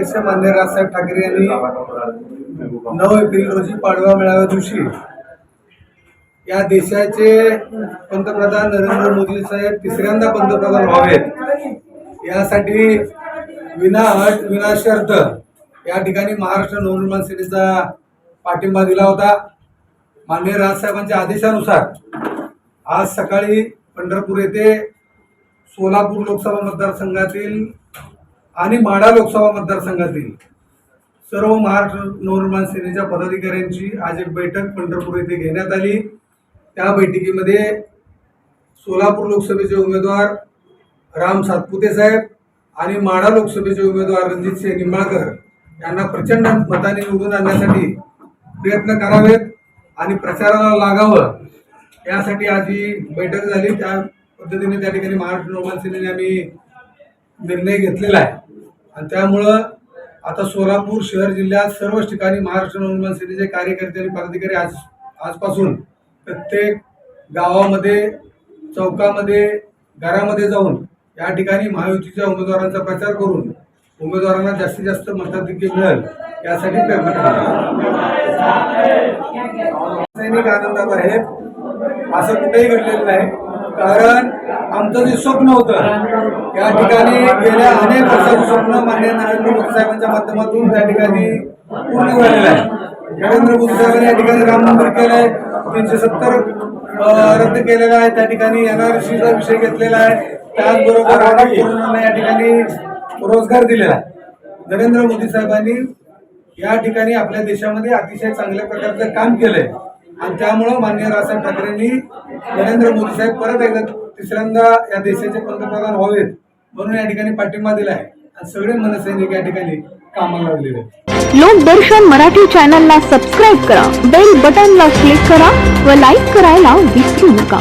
अध्यक्ष मान्य राजसाहेब ठाकरे यांनी नऊ एप्रिल रोजी पाडवा मेळाव्या दिवशी या देशाचे पंतप्रधान नरेंद्र मोदी साहेब तिसऱ्यांदा पंतप्रधान व्हावेत. यासाठी विना अट विना शर्त या ठिकाणी महाराष्ट्र नवनिर्माण सेनेचा पाठिंबा दिला होता. मान्य राजसाहेबांच्या आदेशानुसार आज सकाळी पंढरपूर येथे सोलापूर लोकसभा मतदारसंघातील आणि माढा लोकसभा मतदारसंघातील सर्व महाराष्ट्र नवनिर्माण सेनेच्या पदाधिकाऱ्यांची आज एक बैठक पंढरपूर येथे घेण्यात आली. त्या बैठकीमध्ये सोलापूर लोकसभेचे उमेदवार राम सातपुते साहेब आणि माढा लोकसभेचे उमेदवार रणजितसिंह निंबाळकर यांना प्रचंड मताने निवडून आणण्यासाठी प्रयत्न करावेत आणि प्रचाराला लागावं यासाठी आज ही बैठक झाली. त्या पद्धतीने त्या ठिकाणी महाराष्ट्र नवनिर्माण सेनेने आम्ही निर्णय घेतलेला आहे. आणि त्यामुळं आता सोलापूर शहर जिल्ह्यात सर्वच ठिकाणी महाराष्ट्र नवनिर्माण सेनेचे कार्यकर्ते आणि पदाधिकारी आज आजपासून प्रत्येक गावामध्ये चौकामध्ये घरामध्ये जाऊन या ठिकाणी महायुतीच्या उमेदवारांचा प्रचार करून उमेदवारांना जास्तीत जास्त मताधिक्य मिळेल यासाठी प्रयत्न सैनिक आनंदात आहेत. असं कुठेही घडलेलं नाही. कारण आमचं जे स्वप्न होतं या ठिकाणी गेल्या अनेक मान्य नरेंद्र मोदी साहेबांच्या माध्यमातून त्या ठिकाणी पूर्ण झालेलं आहे. नरेंद्र मोदी साहेबांनी या ठिकाणी राम मंदिर केलंय तीनशे सत्तर रद्द केलेलं आहे. त्या ठिकाणी एनआरसीचा विषय घेतलेला आहे. त्याचबरोबर अनेक तरुणांना या ठिकाणी रोजगार दिलेला आहे. नरेंद्र मोदी साहेबांनी या ठिकाणी आपल्या देशामध्ये अतिशय चांगल्या प्रकारचं काम केलंय. आणि त्यामुळं माननीय राजसाहेब ठाकरेंनी नरेंद्र मोदी साहेब परत एकदा तिसऱ्यांदा या देशाचे पंतप्रधान व्हावेत म्हणून या ठिकाणी पाठिंबा दिला आहे. सगळे मनसैनिक या ठिकाणी कामाला लावलेले आहेत. लोकदर्शन मराठी चॅनलला सबस्क्राईब करा बेल बटनला क्लिक करा व लाईक करायला विसरू नका.